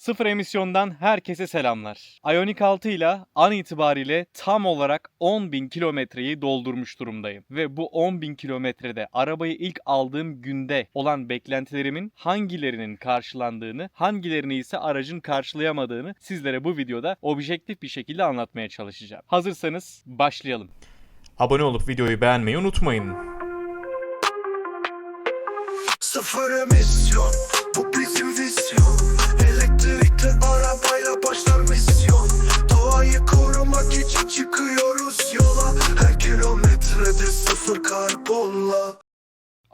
Sıfır emisyondan herkese selamlar. Ioniq 6 ile an itibariyle tam olarak 10.000 kilometreyi doldurmuş durumdayım. Ve bu 10.000 kilometrede arabayı ilk aldığım günde olan beklentilerimin hangilerinin karşılandığını, hangilerini ise aracın karşılayamadığını sizlere bu videoda objektif bir şekilde anlatmaya çalışacağım. Hazırsanız başlayalım. Abone olup videoyu beğenmeyi unutmayın. Sıfır emisyon Bu bizim vizyon arabayla başlar misyon Doğayı korumak için çıkıyoruz yola. Her kilometrede sıfır karbonla.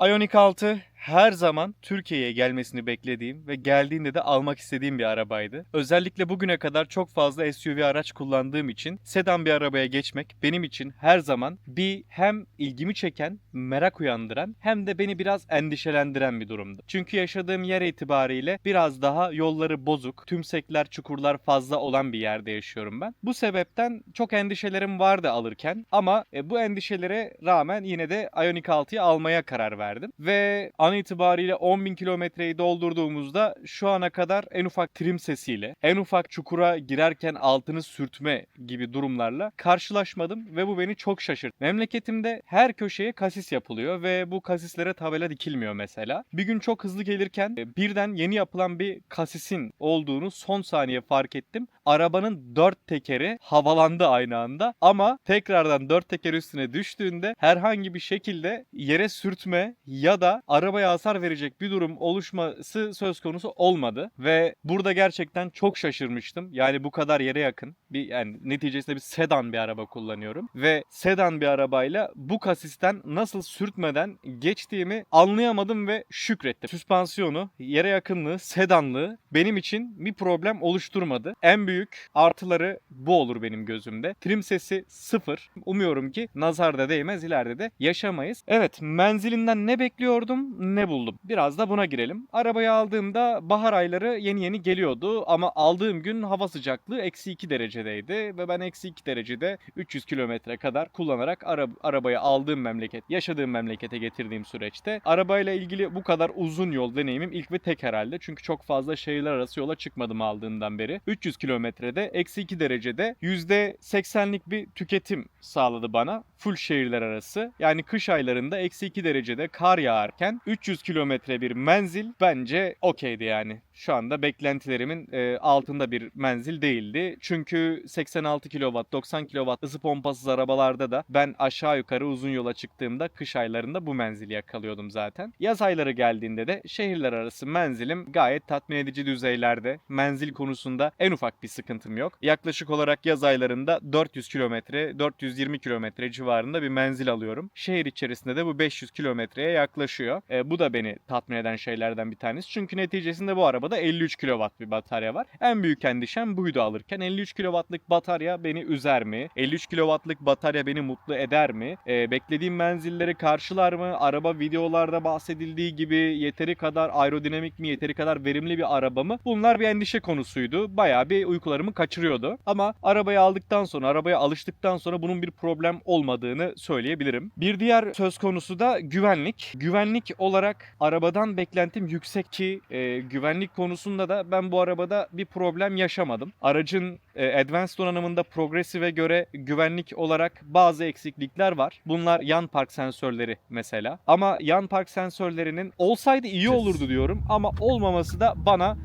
Ioniq 6 her zaman Türkiye'ye gelmesini beklediğim ve geldiğinde de almak istediğim bir arabaydı. Özellikle bugüne kadar çok fazla SUV araç kullandığım için sedan bir arabaya geçmek benim için her zaman bir hem ilgimi çeken, merak uyandıran hem de beni biraz endişelendiren bir durumdu. Çünkü yaşadığım yer itibariyle biraz daha yolları bozuk, tümsekler, çukurlar fazla olan bir yerde yaşıyorum ben. Bu sebepten çok endişelerim vardı alırken ama e, bu endişelere rağmen yine de Ioniq 6'yı almaya karar verdim. Ve itibariyle 10.000 kilometreyi doldurduğumuzda şu ana kadar en ufak trim sesiyle, en ufak çukura girerken altını sürtme gibi durumlarla karşılaşmadım ve bu beni çok şaşırttı. Memleketimde her köşeye kasis yapılıyor ve bu kasislere tabela dikilmiyor mesela. Bir gün çok hızlı gelirken e, birden yeni yapılan bir kasisin olduğunu son saniye fark ettim. Arabanın dört tekeri havalandı aynı anda ama tekrardan dört teker üstüne düştüğünde herhangi bir şekilde yere sürtme ya da arabaya hasar verecek bir durum oluşması söz konusu olmadı ve burada gerçekten çok şaşırmıştım. Yani bu kadar yere yakın bir yani neticesinde bir sedan bir araba kullanıyorum ve sedan bir arabayla bu kasisten nasıl sürtmeden geçtiğimi anlayamadım ve şükrettim. Süspansiyonu, yere yakınlığı, sedanlığı benim için bir problem oluşturmadı. En büyük artıları bu olur benim gözümde. Trim sesi sıfır. Umuyorum ki nazar da değmez ileride de yaşamayız. Evet menzilinden ne bekliyordum ne buldum. Biraz da buna girelim. Arabayı aldığımda bahar ayları yeni yeni geliyordu ama aldığım gün hava sıcaklığı eksi 2 derecedeydi ve ben eksi 2 derecede 300 kilometre kadar kullanarak ara- arabayı aldığım memleket, yaşadığım memlekete getirdiğim süreçte arabayla ilgili bu kadar uzun yol deneyimim ilk ve tek herhalde. Çünkü çok fazla şehirler arası yola çıkmadım aldığından beri. 300 kilometrede eksi 2 derecede %80'lik bir tüketim sağladı bana. Full şehirler arası. Yani kış aylarında eksi 2 derecede kar yağarken 300 kilometre bir menzil bence okeydi yani. Şu anda beklentilerimin e, altında bir menzil değildi. Çünkü 86 kW, 90 kW ısı pompasız arabalarda da ben aşağı yukarı uzun yola çıktığımda kış aylarında bu menzili yakalıyordum zaten. Yaz ayları geldiğinde de şehirler arası menzilim gayet tatmin edici düzeylerde. Menzil konusunda en ufak bir sıkıntım yok. Yaklaşık olarak yaz aylarında 400 kilometre, 420 kilometre civarında bir menzil alıyorum. Şehir içerisinde de bu 500 kilometreye yaklaşıyor. E, bu da beni tatmin eden şeylerden bir tanesi. Çünkü neticesinde bu arabada 53 kW bir batarya var. En büyük endişem buydu alırken. 53 kW'lık batarya beni üzer mi? 53 kW'lık batarya beni mutlu eder mi? E, beklediğim menzilleri karşılar mı? Araba videolarda bahsedildiği gibi yeteri kadar aerodinamik mi, yeteri kadar verimli bir araba mı? Bunlar bir endişe konusuydu. Bayağı bir uykularımı kaçırıyordu. Ama arabayı aldıktan sonra, arabaya alıştıktan sonra bunun bir problem olmadığını söyleyebilirim. Bir diğer söz konusu da güvenlik. Güvenlik olarak arabadan beklentim yüksek ki e, güvenlik konusunda da ben bu arabada bir problem yaşamadım. Aracın e, Advanced donanımında Progressive'e göre güvenlik olarak bazı eksiklikler var. Bunlar yan park sensörleri mesela. Ama yan park sensörlerinin olsaydı iyi olurdu diyorum ama olmaması da bana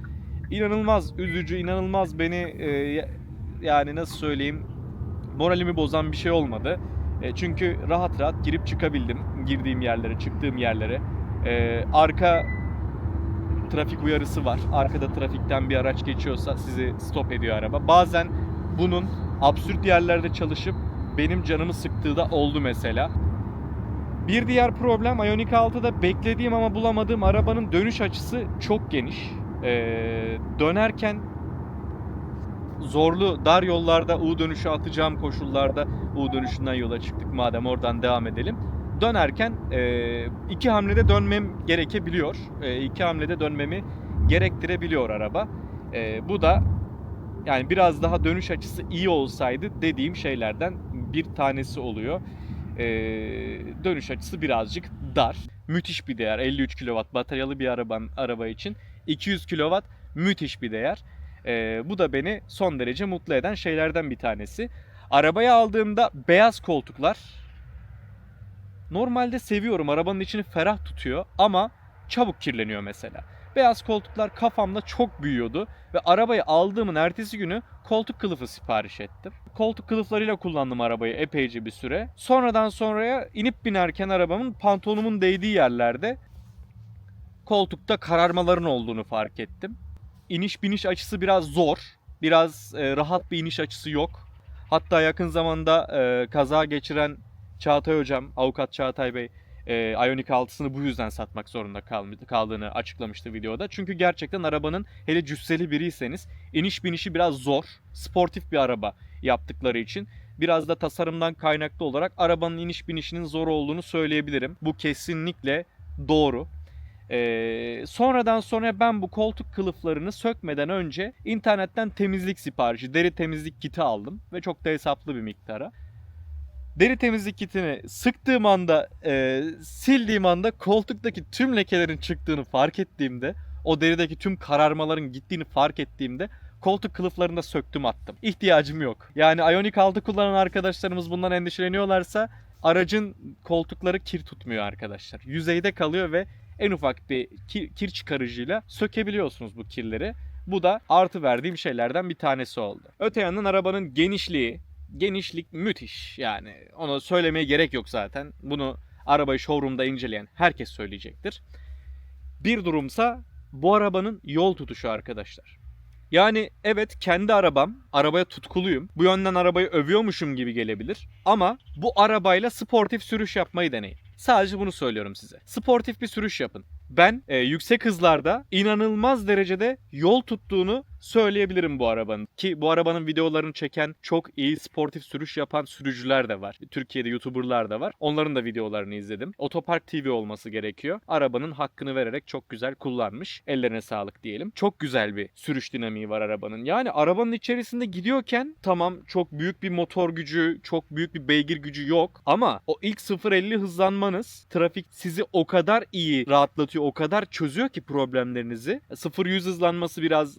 inanılmaz üzücü, inanılmaz beni e, yani nasıl söyleyeyim moralimi bozan bir şey olmadı. E, çünkü rahat rahat girip çıkabildim girdiğim yerlere, çıktığım yerlere. E, arka trafik uyarısı var. Arkada trafikten bir araç geçiyorsa sizi stop ediyor araba. Bazen bunun absürt yerlerde çalışıp benim canımı sıktığı da oldu mesela. Bir diğer problem Ioniq 6'da beklediğim ama bulamadığım arabanın dönüş açısı çok geniş. Ee, dönerken zorlu dar yollarda U dönüşü atacağım koşullarda U dönüşünden yola çıktık madem oradan devam edelim. Dönerken e, iki hamlede dönmem gerekebiliyor. E, iki hamlede dönmemi gerektirebiliyor araba. E, bu da yani biraz daha dönüş açısı iyi olsaydı dediğim şeylerden bir tanesi oluyor. E, dönüş açısı birazcık dar. Müthiş bir değer. 53 kW bataryalı bir araban araba için 200 kW müthiş bir değer. Ee, bu da beni son derece mutlu eden şeylerden bir tanesi. Arabayı aldığımda beyaz koltuklar normalde seviyorum. Arabanın içini ferah tutuyor ama çabuk kirleniyor mesela. Beyaz koltuklar kafamda çok büyüyordu ve arabayı aldığımın ertesi günü koltuk kılıfı sipariş ettim. Koltuk kılıflarıyla kullandım arabayı epeyce bir süre. Sonradan sonraya inip binerken arabamın pantolonumun değdiği yerlerde koltukta kararmaların olduğunu fark ettim. İniş biniş açısı biraz zor. Biraz e, rahat bir iniş açısı yok. Hatta yakın zamanda e, kaza geçiren Çağatay Hocam, avukat Çağatay Bey e, Ioniq 6'sını bu yüzden satmak zorunda kaldığını açıklamıştı videoda. Çünkü gerçekten arabanın hele cüsseli biriyseniz iniş binişi biraz zor. Sportif bir araba yaptıkları için biraz da tasarımdan kaynaklı olarak arabanın iniş binişinin zor olduğunu söyleyebilirim. Bu kesinlikle doğru. Ee, sonradan sonra ben bu koltuk kılıflarını sökmeden önce internetten temizlik siparişi, deri temizlik kiti aldım ve çok da hesaplı bir miktara. Deri temizlik kitini sıktığım anda, e, sildiğim anda koltuktaki tüm lekelerin çıktığını fark ettiğimde, o derideki tüm kararmaların gittiğini fark ettiğimde koltuk kılıflarını da söktüm attım. İhtiyacım yok. Yani Ioniq 6 kullanan arkadaşlarımız bundan endişeleniyorlarsa aracın koltukları kir tutmuyor arkadaşlar. Yüzeyde kalıyor ve en ufak bir kir, kir çıkarıcıyla sökebiliyorsunuz bu kirleri. Bu da artı verdiğim şeylerden bir tanesi oldu. Öte yandan arabanın genişliği, genişlik müthiş. Yani onu söylemeye gerek yok zaten. Bunu arabayı showroom'da inceleyen herkes söyleyecektir. Bir durumsa bu arabanın yol tutuşu arkadaşlar. Yani evet kendi arabam, arabaya tutkuluyum. Bu yönden arabayı övüyormuşum gibi gelebilir. Ama bu arabayla sportif sürüş yapmayı deneyin. Sadece bunu söylüyorum size. Sportif bir sürüş yapın. Ben e, yüksek hızlarda inanılmaz derecede yol tuttuğunu söyleyebilirim bu arabanın. Ki bu arabanın videolarını çeken çok iyi sportif sürüş yapan sürücüler de var. Türkiye'de YouTuber'lar da var. Onların da videolarını izledim. Otopark TV olması gerekiyor. Arabanın hakkını vererek çok güzel kullanmış. Ellerine sağlık diyelim. Çok güzel bir sürüş dinamiği var arabanın. Yani arabanın içerisinde gidiyorken tamam çok büyük bir motor gücü, çok büyük bir beygir gücü yok. Ama o ilk 0-50 hızlanmanız trafik sizi o kadar iyi rahatlatıyor, o kadar çözüyor ki problemlerinizi. 0-100 hızlanması biraz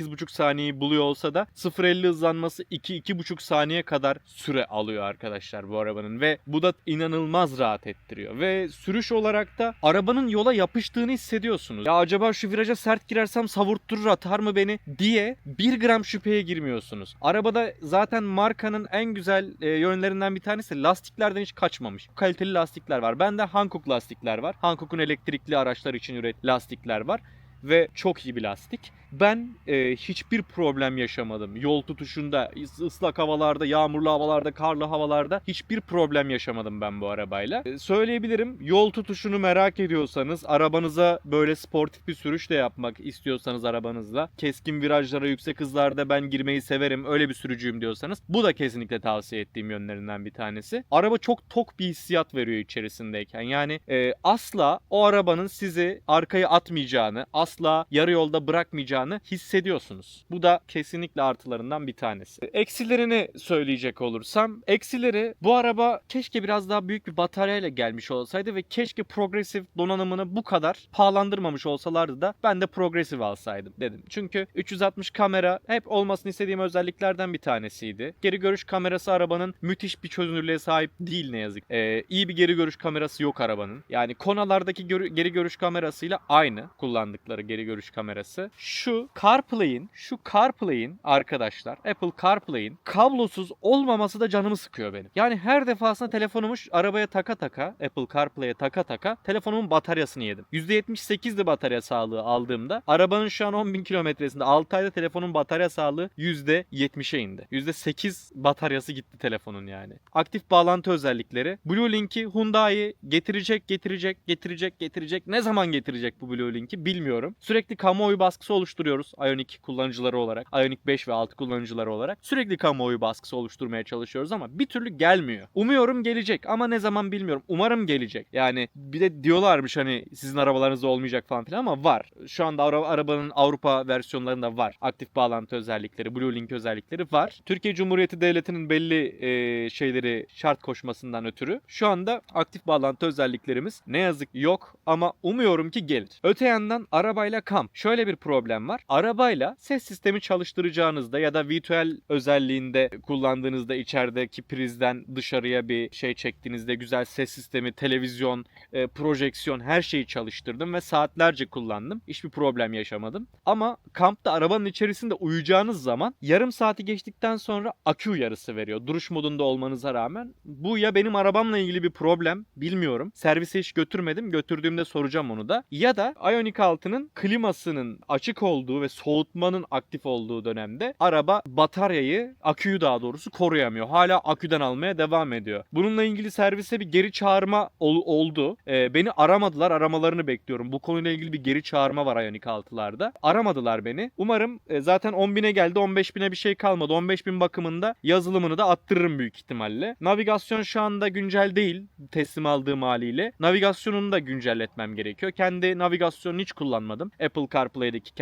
8,5 saniyeyi buluyor olsa da 0-50 hızlanması 2-2,5 saniye kadar süre alıyor arkadaşlar bu arabanın ve bu da inanılmaz rahat ettiriyor ve sürüş olarak da arabanın yola yapıştığını hissediyorsunuz. Ya acaba şu viraja sert girersem savurtturur atar mı beni diye bir gram şüpheye girmiyorsunuz. Arabada zaten markanın en güzel e, yönlerinden bir tanesi lastiklerden hiç kaçmamış. Kaliteli lastikler var. Bende Hankook lastikler var. Hankook'un elektrikli araçlar için üret lastikler var ve çok iyi bir lastik. Ben e, hiçbir problem yaşamadım. Yol tutuşunda, ıs- ıslak havalarda, yağmurlu havalarda, karlı havalarda hiçbir problem yaşamadım ben bu arabayla. E, söyleyebilirim. Yol tutuşunu merak ediyorsanız, arabanıza böyle sportif bir sürüş de yapmak istiyorsanız arabanızla, keskin virajlara, yüksek hızlarda ben girmeyi severim, öyle bir sürücüyüm diyorsanız, bu da kesinlikle tavsiye ettiğim yönlerinden bir tanesi. Araba çok tok bir hissiyat veriyor içerisindeyken. Yani e, asla o arabanın sizi arkaya atmayacağını, asla yarı yolda bırakmayacağını hissediyorsunuz. Bu da kesinlikle artılarından bir tanesi. Eksilerini söyleyecek olursam, eksileri bu araba keşke biraz daha büyük bir bataryayla gelmiş olsaydı ve keşke progresif donanımını bu kadar pahalandırmamış olsalardı da ben de progresif alsaydım dedim. Çünkü 360 kamera hep olmasını istediğim özelliklerden bir tanesiydi. Geri görüş kamerası arabanın müthiş bir çözünürlüğe sahip değil ne yazık. Ee, iyi bir geri görüş kamerası yok arabanın. Yani Kona'lardaki geri görüş kamerasıyla aynı kullandıkları geri görüş kamerası. Şu CarPlay'in, şu CarPlay'in arkadaşlar Apple CarPlay'in kablosuz olmaması da canımı sıkıyor benim. Yani her defasında telefonumu şu arabaya taka taka, Apple CarPlay'e taka taka telefonumun bataryasını yedim. %78'di batarya sağlığı aldığımda. Arabanın şu an 10.000 kilometresinde 6 ayda telefonun batarya sağlığı %70'e indi. %8 bataryası gitti telefonun yani. Aktif bağlantı özellikleri. Blue Link'i Hyundai getirecek, getirecek, getirecek, getirecek. Ne zaman getirecek bu Blue Link'i bilmiyorum. Sürekli kamuoyu baskısı oluşturuyoruz Ioniq kullanıcıları olarak. Ioniq 5 ve 6 kullanıcıları olarak. Sürekli kamuoyu baskısı oluşturmaya çalışıyoruz ama bir türlü gelmiyor. Umuyorum gelecek ama ne zaman bilmiyorum. Umarım gelecek. Yani bir de diyorlarmış hani sizin arabalarınızda olmayacak falan filan ama var. Şu anda ara- arabanın Avrupa versiyonlarında var. Aktif bağlantı özellikleri, Blue Link özellikleri var. Türkiye Cumhuriyeti Devleti'nin belli e, şeyleri şart koşmasından ötürü şu anda aktif bağlantı özelliklerimiz ne yazık yok ama umuyorum ki gelir. Öte yandan arabayla kamp. Şöyle bir problem var. Var. Arabayla ses sistemi çalıştıracağınızda ya da virtual özelliğinde kullandığınızda içerideki prizden dışarıya bir şey çektiğinizde güzel ses sistemi, televizyon, e, projeksiyon her şeyi çalıştırdım ve saatlerce kullandım. Hiçbir problem yaşamadım. Ama kampta arabanın içerisinde uyuyacağınız zaman yarım saati geçtikten sonra akü uyarısı veriyor. Duruş modunda olmanıza rağmen. Bu ya benim arabamla ilgili bir problem bilmiyorum. Servise hiç götürmedim. Götürdüğümde soracağım onu da. Ya da Ioniq 6'nın klimasının açık olduğu ve soğutmanın aktif olduğu dönemde araba bataryayı, aküyü daha doğrusu koruyamıyor. Hala aküden almaya devam ediyor. Bununla ilgili servise bir geri çağırma ol- oldu. Ee, beni aramadılar. Aramalarını bekliyorum. Bu konuyla ilgili bir geri çağırma var Ioniq 6'larda. Aramadılar beni. Umarım e, zaten 10.000'e geldi. 15.000'e bir şey kalmadı. 15.000 bakımında yazılımını da attırırım büyük ihtimalle. Navigasyon şu anda güncel değil teslim aldığım haliyle. Navigasyonunu da güncelletmem gerekiyor. Kendi navigasyonunu hiç kullanmadım. Apple CarPlay'deki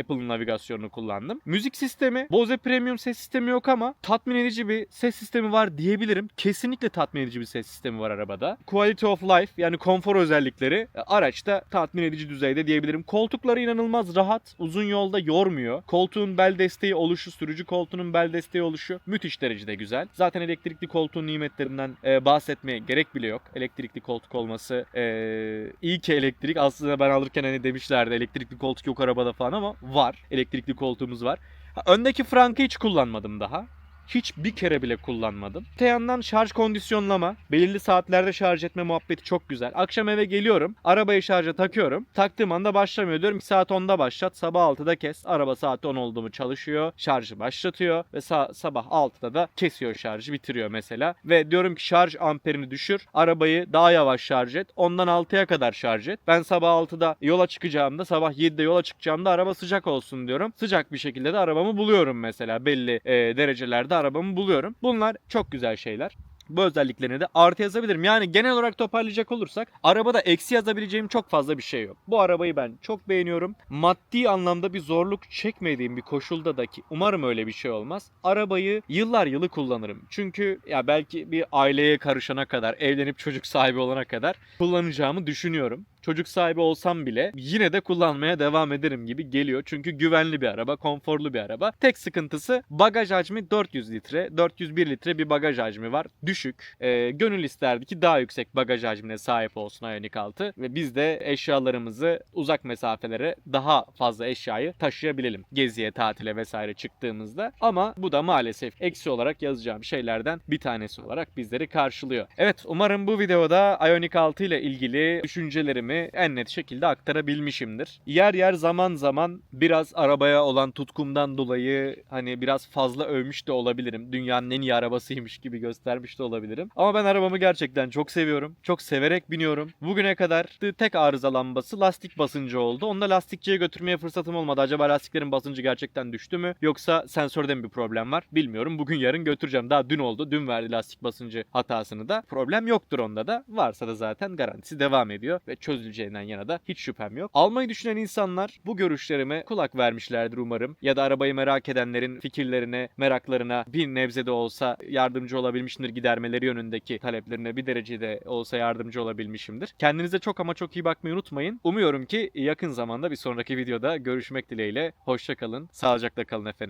Apple'ın navigasyonunu kullandım. Müzik sistemi, Bose Premium ses sistemi yok ama tatmin edici bir ses sistemi var diyebilirim. Kesinlikle tatmin edici bir ses sistemi var arabada. Quality of life yani konfor özellikleri e, araçta tatmin edici düzeyde diyebilirim. Koltukları inanılmaz rahat, uzun yolda yormuyor. Koltuğun bel desteği oluşu, sürücü koltuğunun bel desteği oluşu müthiş derecede güzel. Zaten elektrikli koltuğun nimetlerinden e, bahsetmeye gerek bile yok. Elektrikli koltuk olması e, iyi ki elektrik. Aslında ben alırken hani demişlerdi elektrikli koltuk yok arabada falan ama var. Elektrikli koltuğumuz var. Öndeki frankı hiç kullanmadım daha. Hiç bir kere bile kullanmadım. Öte yandan şarj kondisyonlama, belirli saatlerde şarj etme muhabbeti çok güzel. Akşam eve geliyorum, arabayı şarja takıyorum. Taktığım anda başlamıyor. Diyorum ki saat 10'da başlat, sabah 6'da kes. Araba saat 10 oldu mu çalışıyor, şarjı başlatıyor ve sa- sabah 6'da da kesiyor şarjı, bitiriyor mesela. Ve diyorum ki şarj amperini düşür, arabayı daha yavaş şarj et. Ondan 6'ya kadar şarj et. Ben sabah 6'da yola çıkacağımda, sabah 7'de yola çıkacağımda araba sıcak olsun diyorum. Sıcak bir şekilde de arabamı buluyorum mesela belli e, derecelerde arabamı buluyorum. Bunlar çok güzel şeyler. Bu özelliklerini de artı yazabilirim. Yani genel olarak toparlayacak olursak arabada eksi yazabileceğim çok fazla bir şey yok. Bu arabayı ben çok beğeniyorum. Maddi anlamda bir zorluk çekmediğim bir koşulda da ki umarım öyle bir şey olmaz. Arabayı yıllar yılı kullanırım. Çünkü ya belki bir aileye karışana kadar, evlenip çocuk sahibi olana kadar kullanacağımı düşünüyorum. Çocuk sahibi olsam bile yine de kullanmaya devam ederim gibi geliyor. Çünkü güvenli bir araba, konforlu bir araba. Tek sıkıntısı bagaj hacmi 400 litre, 401 litre bir bagaj hacmi var. Düşük. Ee, gönül isterdi ki daha yüksek bagaj hacmine sahip olsun Ioniq 6 ve biz de eşyalarımızı uzak mesafelere daha fazla eşyayı taşıyabilelim. Geziye, tatile vesaire çıktığımızda. Ama bu da maalesef eksi olarak yazacağım şeylerden bir tanesi olarak bizleri karşılıyor. Evet umarım bu videoda Ioniq 6 ile ilgili düşüncelerimi en net şekilde aktarabilmişimdir. Yer yer zaman zaman biraz arabaya olan tutkumdan dolayı hani biraz fazla övmüş de olabilirim. Dünyanın en iyi arabasıymış gibi göstermiş de olabilirim. Ama ben arabamı gerçekten çok seviyorum. Çok severek biniyorum. Bugüne kadar tek arıza lambası lastik basıncı oldu. Onu da lastikçiye götürmeye fırsatım olmadı. Acaba lastiklerin basıncı gerçekten düştü mü? Yoksa sensörde mi bir problem var? Bilmiyorum. Bugün yarın götüreceğim. Daha dün oldu. Dün verdi lastik basıncı hatasını da. Problem yoktur onda da. Varsa da zaten garantisi devam ediyor ve çözüleceğinden yana da hiç şüphem yok. Almayı düşünen insanlar bu görüşlerime kulak vermişlerdir umarım. Ya da arabayı merak edenlerin fikirlerine, meraklarına bir nebze de olsa yardımcı olabilmişimdir gidermeleri yönündeki taleplerine bir derecede olsa yardımcı olabilmişimdir. Kendinize çok ama çok iyi bakmayı unutmayın. Umuyorum ki yakın zamanda bir sonraki videoda görüşmek dileğiyle. Hoşçakalın. Sağlıcakla kalın efendim.